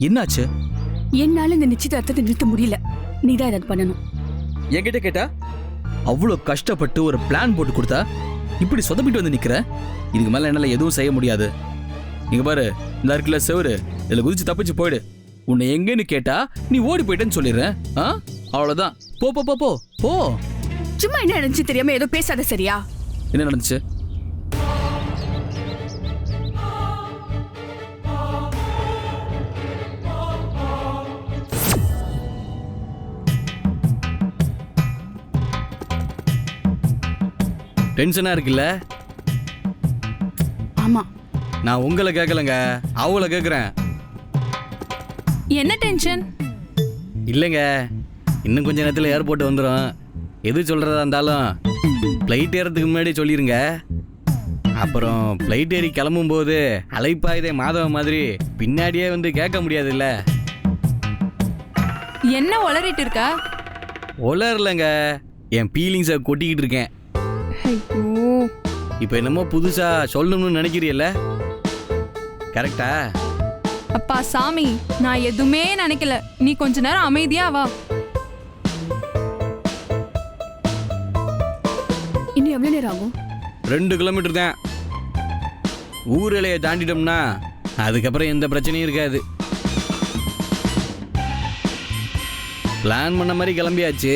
என்னாச்சு? என்னால இந்த நிச்சயதார்த்தத்தை நிறுத்த முடியல. நீ தான் ஏதாவது பண்ணணும். என்கிட்ட கேட்டா அவ்வளோ கஷ்டப்பட்டு ஒரு பிளான் போட்டு கொடுத்தா இப்படி சொதப்பிட்டு வந்து நிக்கிற? இதுக்கு மேல என்னால எதுவும் செய்ய முடியாது. இங்க பாரு இந்த இருக்குல்ல செவரு இதுல குதிச்சு தப்பிச்சு போயிடு. உன்னை எங்கன்னு கேட்டா நீ ஓடி போயிட்டேன்னு சொல்லிடுறேன் ஆ? அவ்வளவுதான். போ போ போ போ. சும்மா என்ன நடந்துச்சு தெரியாம ஏதோ பேசாத சரியா? என்ன நடந்துச்சு? டென்ஷனா இருக்குல்ல? ஆமா. நான் உங்களை கேட்கலங்க அவங்கள கேட்குறேன் என்ன டென்ஷன் இல்லைங்க. இன்னும் கொஞ்ச நேரத்தில் ஏர்போர்ட் வந்துடும் எது சொல்கிறதா இருந்தாலும் ஃப்ளைட் ஏறதுக்கு முன்னாடி சொல்லிடுங்க அப்புறம் ஃப்ளைட் ஏறி கிளம்பும்போது அலைப்பாயுதே மாதவ மாதிரி பின்னாடியே வந்து கேட்க முடியாதுல்ல. என்ன உளறிட்டு இருக்க? உலரலங்க என் ஃபீலிங்ஸை கொட்டிக்கிட்டு இருக்கேன். ஐயோ. இப்போ என்னமோ புதுசாக சொல்லணும்னு நினைக்கிறியல்ல கரெக்டா? அப்பா சாமி நான் எதுவுமே நினைக்கல. நீ கொஞ்ச நேரம் அமைதியா வா. இன்னும் எவ்வளவு நேரம் ஆகும்? ரெண்டு கிலோமீட்டர் தான். ஊர் எல்லையை தாண்டிட்டோம்னா அதுக்கப்புறம் எந்த பிரச்சனையும் இருக்காது. பிளான் பண்ண மாதிரி கிளம்பியாச்சு.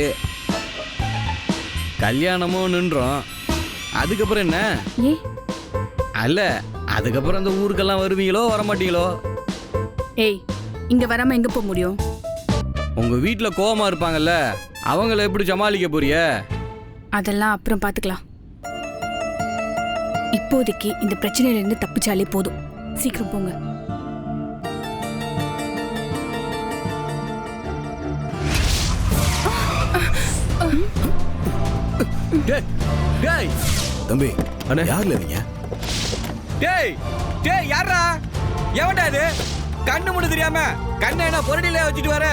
கல்யாணமும் நின்றோம். அதுக்கப்புறம் என்ன? ஏ? அல்ல அதுக்கப்புறம் அந்த ஊருக்கெல்லாம் வருவீங்களோ வரமாட்டீங்களோ? ஏய் இங்க வராம எங்க போக முடியும்? உங்க வீட்டில் கோவமா இருப்பாங்கல்ல அவங்கள எப்படி சமாளிக்க போறிய? அதெல்லாம் அப்புறம் பாத்துக்கலாம். இப்போதைக்கு இந்த பிரச்சனையில இருந்து தப்பிச்சாலே போதும். சீக்கிரம் போங்க. டேய் தம்பி அண்ணே. யார்ல நீங்க டேய் டேய் யாரா எவன்டா இது? கண்ணு முன்னு தெரியாம கண்ணை என்ன பொருடில வச்சுட்டு வர?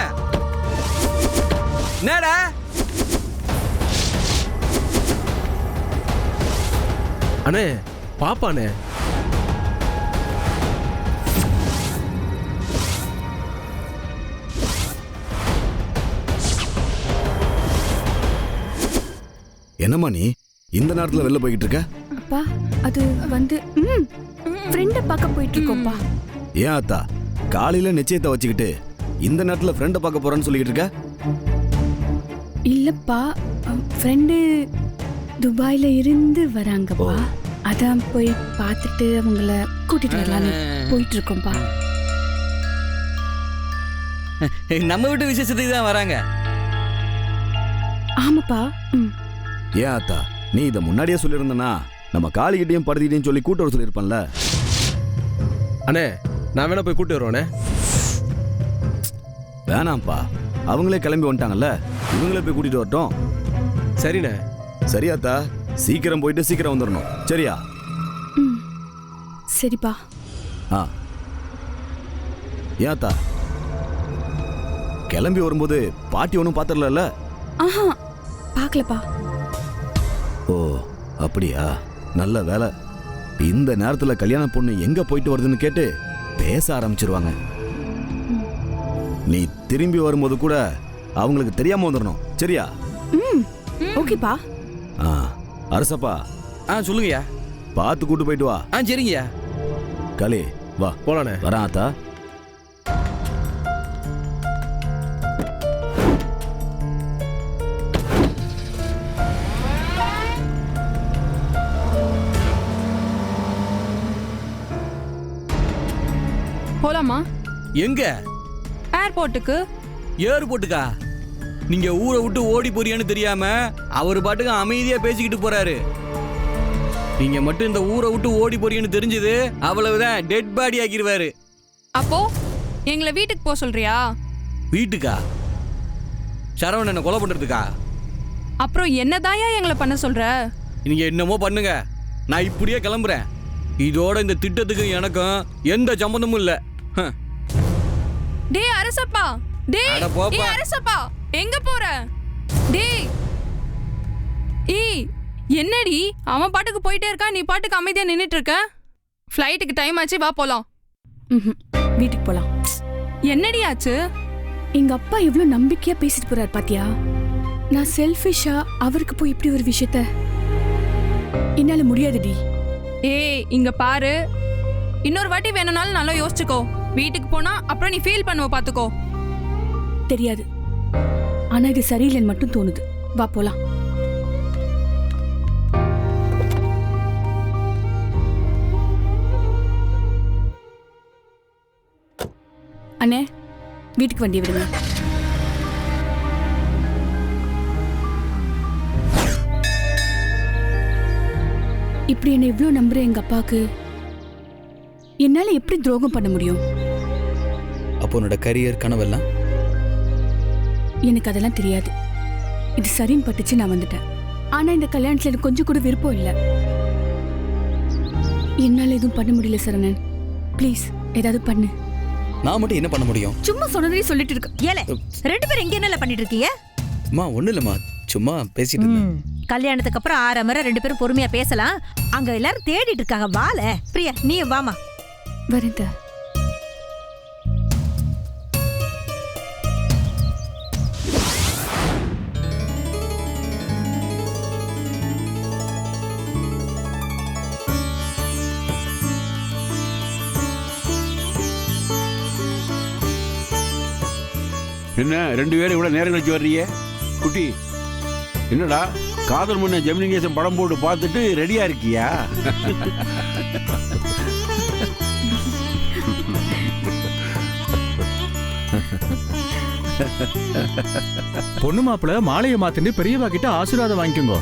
என்னடா? அண்ணே பாப்பாண்ணே. என்னம்மா நீ? இந்த நேரத்துல வெளில போய்கிட்டு இருக்க? அப்பா அது வந்து ம் ஃப்ரெண்ட பார்க்க போயிட்டு இருக்கோம்ப்பா ஏன் அத்தா காலையில நிச்சயத்தை வச்சுக்கிட்டு இந்த நேரத்துல ஃப்ரெண்டை பார்க்க போறேன்னு சொல்லிக்கிட்டு இருக்க? இல்லப்பா ஃப்ரெண்டு துபாயில இருந்து வராங்கப்பா. அதான் போய் பார்த்துட்டு அவங்கள கூட்டிட்டு வரலான்னு போயிட்டு இருக்கோம்ப்பா நம்ம வீட்டு விசேஷத்துக்கு தான் வராங்க. ஆமாப்பா ம். ஏன் அத்தா நீ இதை முன்னாடியே சொல்லியிருந்தனா? நம்ம காளிகிட்டையும் படுத்திட்டையும் சொல்லி கூட்டு வர சொல்லியிருப்பேன்ல. அண்ணே நான் வேணா போய் கூட்டு வருவானே வேணாம்ப்பா. அவங்களே கிளம்பி வந்துட்டாங்கல்ல. இவங்களே போய் கூட்டிட்டு வரட்டும். சரிண்ணே. சரியாத்தா சீக்கிரம் போயிட்டு சீக்கிரம் வந்துடணும் சரியா? சரிப்பா. ஆ. ஏத்தா கிளம்பி வரும்போது பாட்டி ஒன்றும் பார்த்துடல ஆஹா. பார்க்கலப்பா ஓ அப்படியா? நல்ல வேலை. இந்த நேரத்தில் கல்யாண பொண்ணு எங்க போயிட்டு வருதுன்னு கேட்டு பேச ஆரம்பிச்சிருவாங்க. நீ திரும்பி வரும்போது கூட அவங்களுக்கு தெரியாம வந்துடணும் சரியா? ஓகேப்பா. ஆ அரசப்பா. ஆ சொல்லுங்கய்யா. பார்த்து கூட்டு போயிட்டு வா. ஆ சரிங்கய்யா. களி வா. போலாண்ணே. வரேன் ஆத்தா. போலாமா? எங்க? ஏர்போர்ட்டுக்கு ஏர்போர்ட்டுக்கா நீங்க ஊரை விட்டு ஓடி போறியான்னு தெரியாம அவர் பாட்டுக்கு அமைதியா பேசிக்கிட்டு போறாரு. நீங்க மட்டும் இந்த ஊரை விட்டு ஓடி போறீங்கன்னு தெரிஞ்சது அவ்வளவுதான் டெட் பாடி ஆக்கிடுவாரு அப்போ எங்களை வீட்டுக்கு போக சொல்றியா? வீட்டுக்கா? சரவணனை கொலை பண்றதுக்கா? அப்புறம் என்னதாயா எங்களை பண்ண சொல்ற? நீங்க என்னமோ பண்ணுங்க. நான் இப்படியே கிளம்புறேன். இதோட இந்த திட்டத்துக்கு எனக்கும் எந்த சம்மந்தமும் இல்ல. டேய் அரசப்பா. டேய் அட போப்பா. ஏய் அரசப்பா. எங்க போற? டேய். ஏய் என்னடி? அவன் பாட்டுக்கு போயிட்டே இருக்கான் நீ பாட்டுக்கு அமைதியா நின்னுட்டு இருக்க? ஃப்ளைட்டுக்கு டைம் ஆச்சு வா போலாம். வீட்டுக்கு போலாம். என்னடி ஆச்சு? எங்க அப்பா எவ்வளவு நம்பிக்கையா பேசிட்டு போறாரு பாத்தியா? நான் செல்ஃபிஷா அவருக்கு போய் இப்படி ஒரு விஷயத்த என்னால முடியாதுடி. ஏய் இங்க பாரு. இன்னொரு வாட்டி வேணும்னாலும் நல்லா யோசிச்சுக்கோ. வீட்டுக்கு போனா அப்புறம் நீ ஃபீல் பண்ணுவ பாத்துக்கோ. தெரியாது. ஆனா இது சரியில்லைன்னு மட்டும் தோணுது. வா போலாம். அண்ணே வீட்டுக்கு வண்டி விடுங்க. இப்படி என்ன இவ்வளோ நம்புற எங்கள் அப்பாவுக்கு என்னால எப்படி துரோகம் பண்ண முடியும்? அப்போ உன்னோட கரியர் கனவெல்லாம்? எனக்கு அதெல்லாம் தெரியாது. இது சரின்னு பட்டுச்சு நான் வந்துட்டேன். ஆனா இந்த கல்யாணத்துல எனக்கு கொஞ்சம் கூட விருப்பம் இல்ல. என்னால எதுவும் பண்ண முடியல சரணன் ப்ளீஸ் ஏதாவது பண்ணு. நான் மட்டும் என்ன பண்ண முடியும்? சும்மா சொன்னதே சொல்லிட்டு இருக்க. ஏல ரெண்டு பேரும் இங்க என்னல பண்ணிட்டு இருக்கீங்க? அம்மா ஒன்றும் இல்லைம்மா. சும்மா பேசிட்டு இருந்தேன். கல்யாணத்துக்கு அப்புறம் ஆற மர ரெண்டு பேரும் பொறுமையா பேசலாம். அங்க எல்லாரும் தேடிட்டு இருக்காங்க. வால. பிரியா நீ வாமா வரேன் என்ன ரெண்டு பேரும் இவ்வளோ நேரம் கழிச்சு வர்றீங்க? குட்டி என்னடா காதல் முன்ன ஜெமினிகேசன் படம் போட்டு பார்த்துட்டு ரெடியா இருக்கியா? பொண்ணு மாப்பிள்ள மாலையை மாத்திட்டு பெரியவா கிட்ட ஆசீர்வாதம் வாங்கிக்கோங்க.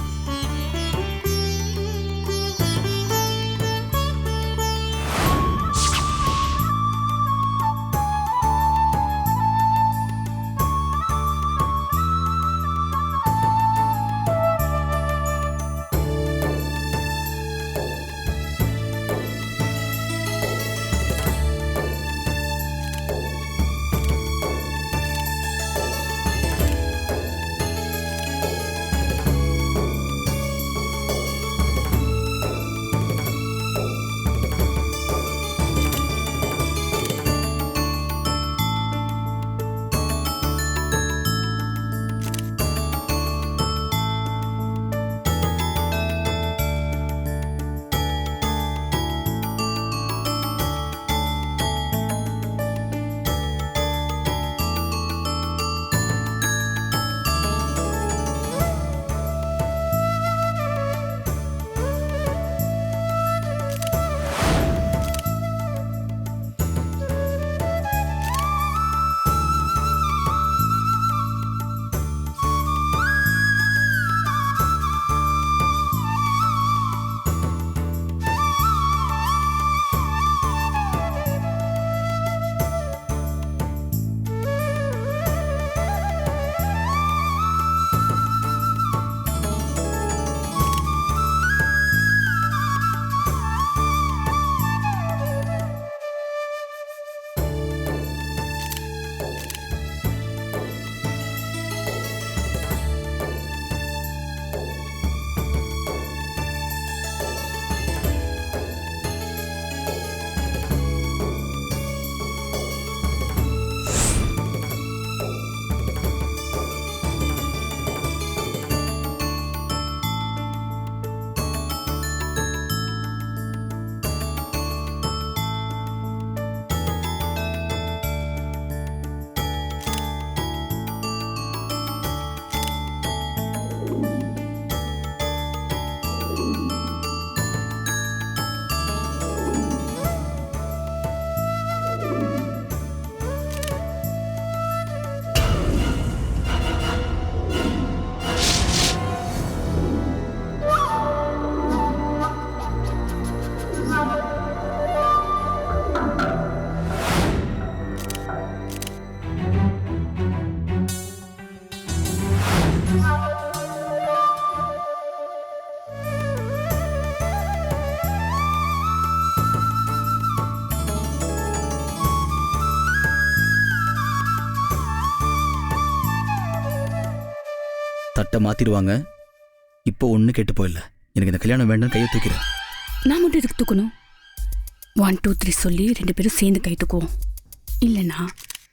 தட்டை மாத்திடுவாங்க. இப்போ ஒன்று கேட்டு போயிடல எனக்கு இந்த கல்யாணம் வேண்டாம் கையை தூக்கிறேன் நான் மட்டும் எதுக்கு தூக்கணும்? ஒன் டூ த்ரீ சொல்லி ரெண்டு பேரும் சேர்ந்து கை தூக்குவோம். இல்லைன்னா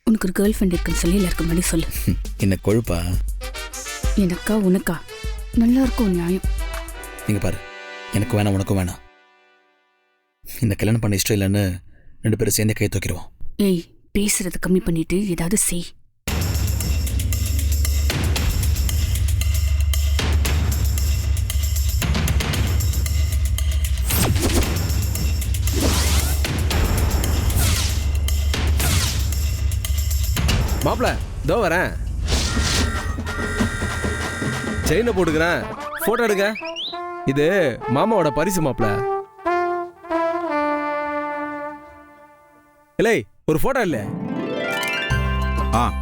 உனக்கு ஒரு கேர்ள் ஃப்ரெண்ட் இருக்குன்னு சொல்லி எல்லாருக்கும் முன்னாடி சொல்லு. என்ன கொழுப்பா? எனக்கா உனக்கா? நல்லா இருக்கும் நியாயம். நீங்க பாரு. எனக்கு வேணாம் உனக்கும் வேணாம். இந்த கல்யாணம் பண்ண இஷ்டம் இல்லைன்னு ரெண்டு பேரும் சேர்ந்தே கை தூக்கிடுவோம். ஏய் பேசுறத கம்மி பண்ணிட்டு ஏதாவது செய். மாப்பிள இதோ வரேன். செயினை போட்டுக்கிறேன். போட்டோ எடுங்க. இது மாமாவோட பரிசு மாப்பிள இல்லை ஒரு போட்டோ இல்ல. ஆ.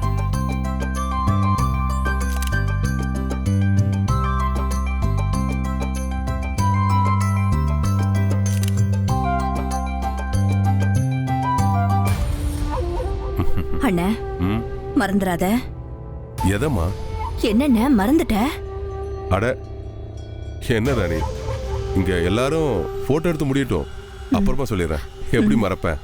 அண்ணே. ம். மறந்துடாத எதம்மா? என்னண்ணே மறந்துட்ட? அட என்ன ராணி? இங்க எல்லாரும் போட்டோ எடுத்து முடியட்டும். அப்புறமா சொல்லிடுறேன். எப்படி மறப்பேன்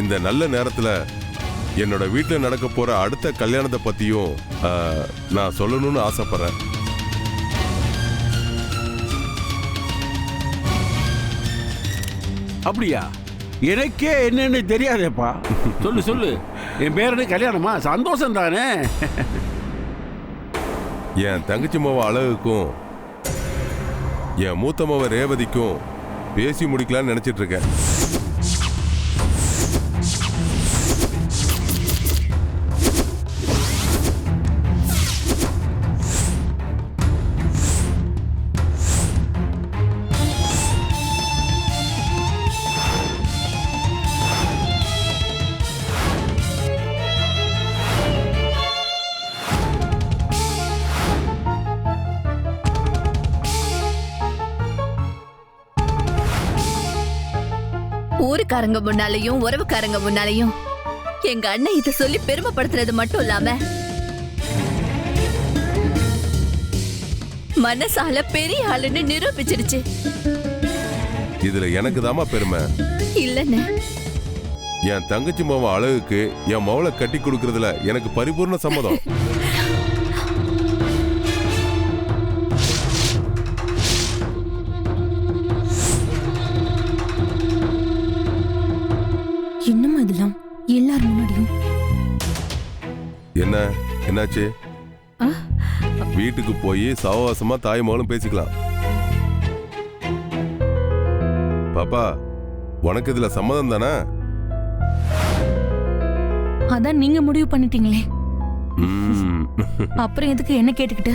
இந்த நல்ல நேரத்துல என்னோட வீட்டில் நடக்க போற அடுத்த கல்யாணத்தை பத்தியும் நான் சொல்லணும்னு ஆசைப்படுறேன். அப்படியா? எனக்கே என்னன்னு தெரியாதேப்பா. சொல்லு சொல்லு. என் பேரனு கல்யாணமா? சந்தோஷம் தானே என் தங்கச்சி மாவ அழகுக்கும் என் மூத்த மாவ ரேவதிக்கும் பேசி முடிக்கலாம்னு நினைச்சிட்டு இருக்கேன். ஊருக்காரங்க முன்னாலையும் உறவுக்காரங்க முன்னாலையும். எங்க அண்ணன் இத சொல்லி பெருமைப்படுத்துறது மட்டும் இல்லாம மனசால பெரிய ஆளுன்னு நிரூபிச்சிருச்சு. இதுல எனக்கு தாமா பெருமை. இல்லன்னு என் தங்கச்சி மாவ அழகுக்கு என் மவளை கட்டி கொடுக்கறதுல எனக்கு பரிபூர்ண சம்மதம். என்னாச்சு? வீட்டுக்கு போய் சவகாசமா தாய் மகளும் பேசிக்கலாம். பாப்பா உனக்கு இதுல சம்மதம் தானே? அதான் நீங்க முடிவு பண்ணிட்டீங்களே. அப்புறம் எதுக்கு என்ன கேட்டுக்கிட்டு?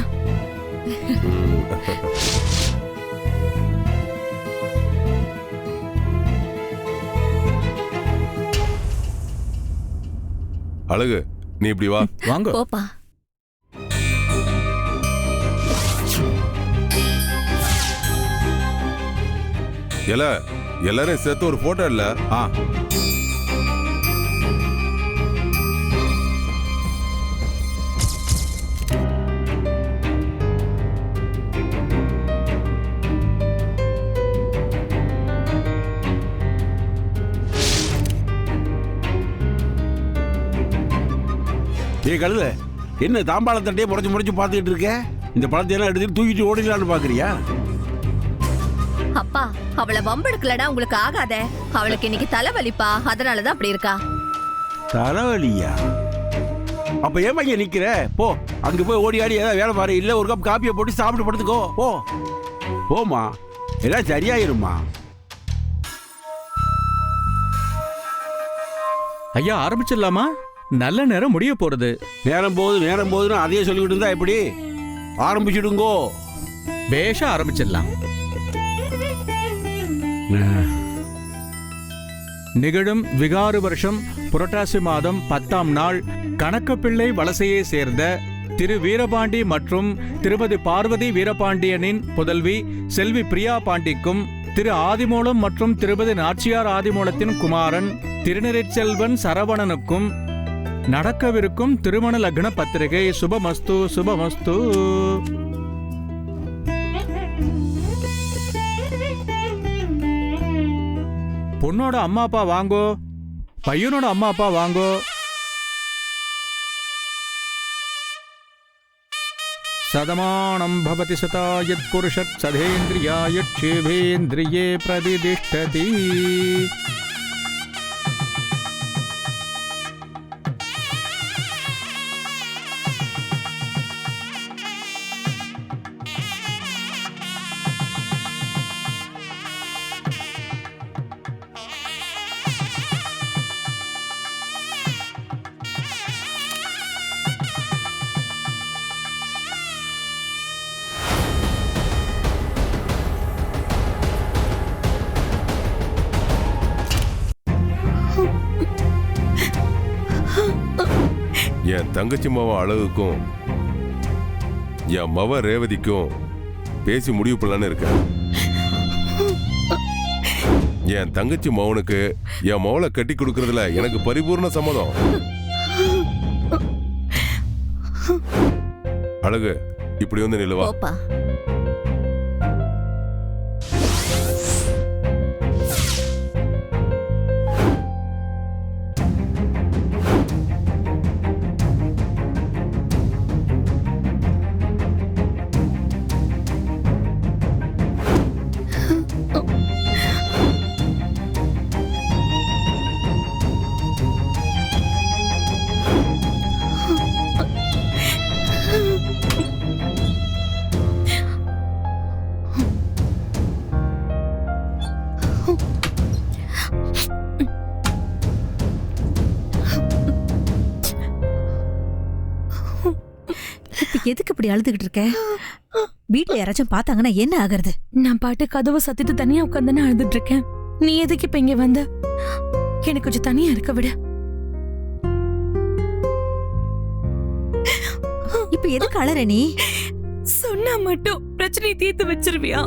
அழகு நீ இப்படி வா. வாங்க. போப்பா. எல எல்லாரும் சேர்த்து ஒரு போட்டோ இல்ல ஆ. ஏ கழுத என்ன தாம்பாள தட்டையே முறைச்சு முறைச்சு பார்த்துக்கிட்டு இருக்க? இந்த பழத்தை எல்லாம் எடுத்துட்டு தூக்கிட்டு ஓடிடலான்னு பாக்குறியா அப்பா அவளை வம்பெடுக்கலடா உங்களுக்கு ஆகாதே. அவளுக்கு இன்னைக்கு தலைவலிப்பா அதனாலதான் அப்படி இருக்கா. தலைவலியா? அப்ப ஏமா இங்க நிக்கிற? போ அங்க போய் ஓடி ஆடி ஏதாவது வேலை பாரு. இல்ல ஒரு கப் காப்பியை போட்டு சாப்பிட்டு படுத்துக்கோ. போ. போமா எல்லாம் சரியாயிருமா ஐயா ஆரம்பிச்சிடலாமா? நல்ல நேரம் முடிய போறது. நேரம் போகுது நேரம் போகுதுன்னு அதையே சொல்லிக்கிட்டு இருந்தா எப்படி? ஆரம்பிச்சிடுங்கோ. பேஷா ஆரம்பிச்சிடலாம். நிகழும் விகாரு வருஷம் புரட்டாசி மாதம் பத்தாம் நாள் கணக்கப்பிள்ளை வலசையை சேர்ந்த திரு வீரபாண்டி மற்றும் திருமதி பார்வதி வீரபாண்டியனின் புதல்வி செல்வி பிரியா பாண்டிக்கும் திரு ஆதிமூலம் மற்றும் திருப்பதி நாச்சியார் ஆதிமூலத்தின் குமாரன் திருநெறிச்செல்வன் சரவணனுக்கும் நடக்கவிருக்கும் திருமண லக்ன பத்திரிகை. சுபமஸ்து சுபமஸ்து. பொண்ணோட அம்மா அப்பா வாங்கோ. பையனோட அம்மா அப்பா வாங்கோ. சதமானம் பவதி சதா யத் புருஷத் சதேந்திரியாய க்ஷேபேந்திரியே பிரதிதிஷ்டதி தங்கச்சி மவ அழகுக்கும் என் மவ ரேவதிக்கும் பேசி முடிவு பண்ணலான்னு இருக்கேன். என் தங்கச்சி மவனுக்கு என் மவளை கட்டி கொடுக்கறதுல எனக்கு பரிபூர்ண சம்மதம். அழகு இப்படி வந்து நிலுவா எதுக்கு இப்படி அழுதுகிட்டு இருக்க? வீட்ல யாராச்சும் பார்த்தாங்கன்னா என்ன ஆகுறது? நான் பாட்டு கதவை சத்திட்டு தனியா உட்காந்து அழுதுட்டு இருக்கேன். நீ எதுக்கு இப்ப இங்க வந்த? எனக்கு கொஞ்சம் தனியா இருக்க விட. இப்ப எதுக்கு அழற நீ? சொன்னா மட்டும் பிரச்சனையை தீர்த்து வச்சிருவியா?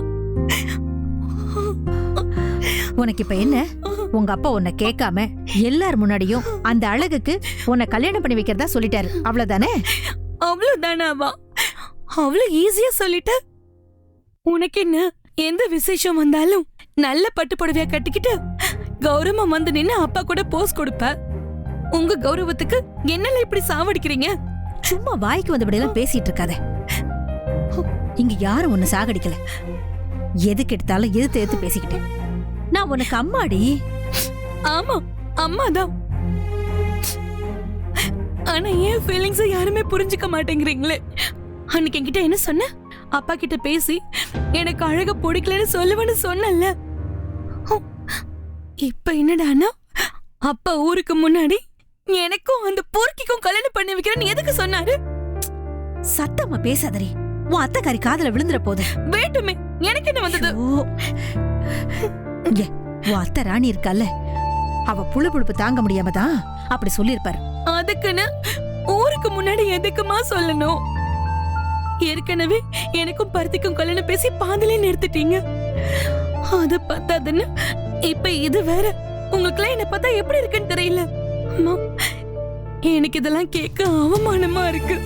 உனக்கு இப்ப என்ன? உங்க அப்பா உன்னை கேட்காம எல்லார் முன்னாடியும் அந்த அழகுக்கு உன்னை கல்யாணம் பண்ணி வைக்கிறதா சொல்லிட்டாரு. அவ்வளவுதானே? அவ்வளவுதானாவா? அவ்வளவு ஈஸியா சொல்லிட்ட உனக்கு என்ன எந்த விசேஷம் வந்தாலும் நல்ல பட்டு புடவையா கட்டிக்கிட்டு கௌரவமா வந்து நின்னு அப்பா கூட போஸ் கொடுப்ப. உங்க கௌரவத்துக்கு என்னல இப்படி சாவடிக்கிறீங்க? சும்மா வாய்க்கு வந்தபடி எல்லாம் பேசிட்டு இருக்காத. இங்க யாரும் உன்னை சாகடிக்கல. எதுக்கு எடுத்தாலும் எதிர்த்து எதிர்த்து பேசிக்கிட்டேன் நான் உனக்கு அம்மாடி. ஆமா அம்மாதான். ஆனா ஏன் ஃபீலிங்ஸ் யாருமே புரிஞ்சுக்க மாட்டேங்கிறீங்களே. அன்னைக்கு என்கிட்ட என்ன சொன்ன? அப்பா கிட்ட பேசி எனக்கு அழக பிடிக்கலன்னு சொல்லுவேன்னு சொன்னல இப்ப என்னடானா அப்பா ஊருக்கு முன்னாடி எனக்கும் அந்த போர்க்கிக்கும் கல்யாணம் பண்ணி வைக்கிறேன்னு எதுக்கு சொன்னாரு? சத்தமா பேசாதடி. உன் அத்தைக்காரி காதுல விழுந்துற போது. வேட்டுமே எனக்கு என்ன வந்தது? ஓ. உன் அத்தை ராணி இருக்கல்ல. அவ புழு புழுப்பு தாங்க முடியாம தான் அப்படி சொல்லியிருப்பாரு. அதுக்குன்னு ஊருக்கு முன்னாடி எதுக்குமா சொல்லணும்? ஏற்கனவே எனக்கும் பருத்திக்கும் கல்யாணம் பேசி பாதிலே நிறுத்திட்டீங்க. அது பத்தாதுன்னு இப்ப இது வேற. உங்களுக்குலாம் என்ன பார்த்தா எப்படி இருக்குன்னு தெரியல. எனக்கு இதெல்லாம் கேட்க அவமானமா இருக்கு.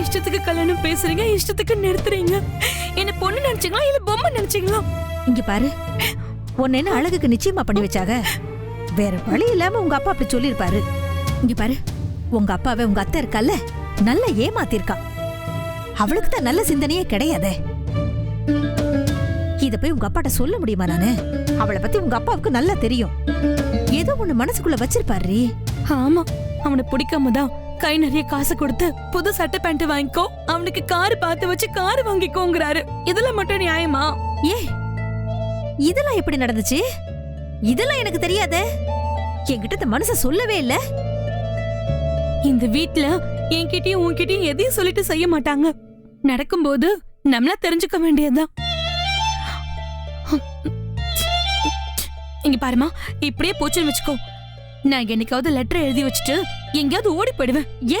இஷ்டத்துக்கு கல்யாணம் பேசுறீங்க இஷ்டத்துக்கு நிறுத்துறீங்க. என்ன பொண்ணு நினைச்சீங்களா இல்ல பொம்மை நினைச்சீங்களா? இங்க பாரு. உன்ன என்ன அழகுக்கு நிச்சயமா பண்ணி வச்சாங்க வேற வழி இல்லாம உங்க அப்பா அப்படி சொல்லியிருப்பாரு. இங்க பாரு உங்க அப்பாவே உங்க அத்தை இருக்கல்ல நல்லா ஏமாத்திருக்கா. அவளுக்கு தான் நல்ல சிந்தனையே கிடையாதே. இத போய் உங்க அப்பாட்ட சொல்ல முடியுமா நானு? அவளை பத்தி உங்க அப்பாவுக்கு நல்லா தெரியும். ஏதோ ஒண்ணு மனசுக்குள்ள வச்சிருப்பாரு. ஆமா அவனை பிடிக்காம தான் கை நிறைய காசு கொடுத்து புது சட்டை பேண்ட் வாங்கிக்கோ அவனுக்கு கார் பார்த்து வச்சு கார் வாங்கிக்கோங்கிறாரு. இதுல மட்டும் நியாயமா? ஏ இதெல்லாம் எப்படி நடந்துச்சு? இதெல்லாம் எனக்கு தெரியாதே. என்கிட்ட இந்த மனுஷன் சொல்லவே இல்ல. இந்த வீட்ல என்கிட்டயும் உன்கிட்டயும் எதையும் சொல்லிட்டு செய்ய மாட்டாங்க. நடக்கும்போது நம்மள தெரிஞ்சுக்க வேண்டியதுதான். இங்க பாருமா இப்படியே போச்சுன்னு வச்சுக்கோ. நான் என்னைக்காவது லெட்டர் எழுதி வச்சுட்டு எங்கேயாவது ஓடி போயிடுவேன். ஏ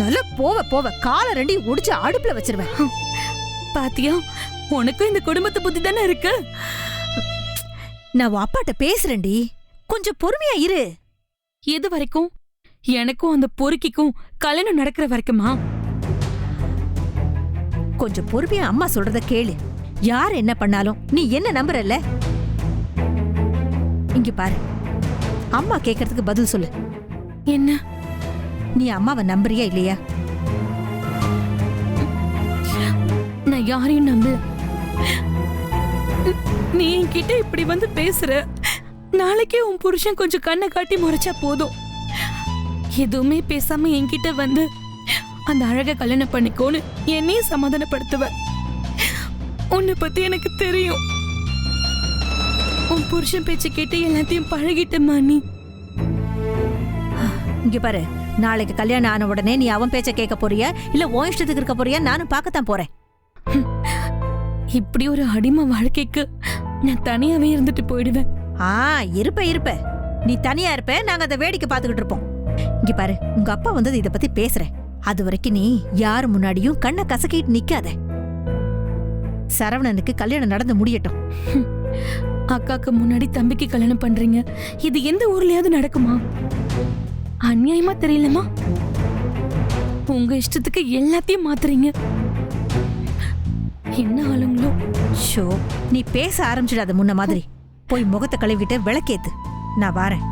நல்லா போவ போவ காலை ரெண்டையும் ஒடிச்சு அடுப்புல வச்சிருவேன். பாத்தியா உனக்கும் இந்த குடும்பத்து புத்தி தானே இருக்கு? நான் உன் அப்பாட்ட பேசுறேன்டி. கொஞ்சம் பொறுமையா இரு. எது வரைக்கும் எனக்கும் அந்த பொறுக்கிக்கும் கல்யாணம் நடக்கிற வரைக்குமா? கொஞ்சம் பொறுமையா அம்மா சொல்றத கேளு. யார் என்ன பண்ணாலும் நீ என்ன நம்புறல்ல? இங்க பாரு. அம்மா கேக்குறதுக்கு பதில் சொல்லு. என்ன? நீ அம்மாவை நம்புறியா இல்லையா? நான் யாரையும் நம்பல. நீ என்கிட்ட இப்படி வந்து பேசுற? நாளைக்கே உன் புருஷன் கொஞ்சம் கண்ணை காட்டி முறைச்சா போதும். எதுவுமே பேசாம என்கிட்ட வந்து அந்த அழக கல்யாணம் பண்ணிக்கோன்னு என்னையும் சமாதானப்படுத்துவ. உன்னை பத்தி எனக்கு தெரியும். உன் புருஷன் பேச்சு கேட்டு எல்லாத்தையும் பழகிட்டமா நீ இங்க பாரு நாளைக்கு கல்யாணம் ஆன உடனே நீ அவன் பேச்ச கேட்க போறியா? இல்ல உன் இஷ்டத்துக்கு இருக்க போறியா? நானும் பார்க்கத்தான் போறேன். இப்படி ஒரு அடிமை வாழ்க்கைக்கு நான் தனியாவே இருந்துட்டு போயிடுவேன். ஆ இருப்ப இருப்ப. நீ தனியா இருப்ப நாங்க அதை வேடிக்கை பார்த்துக்கிட்டு இருப்போம். இங்க பாரு உங்க அப்பா வந்தது இத பத்தி பேசுறேன். அது வரைக்கும் நீ யார் முன்னாடியும் கண்ணை கசக்கிட்டு நிக்காத. சரவணனுக்கு கல்யாணம் நடந்து முடியட்டும். அக்காக்கு முன்னாடி தம்பிக்கு கல்யாணம் பண்றீங்க. இது எந்த ஊர்லயாவது நடக்குமா? அநியாயமா தெரியலமா? உங்க இஷ்டத்துக்கு எல்லாத்தையும் மாத்துறீங்க. என்ன ஆளுங்களோ ஷோ நீ பேச ஆரம்பிச்சிடாத முன்ன மாதிரி. போய் முகத்தை கழுவிட்டு விளக்கேத்து. நான் வாரேன்.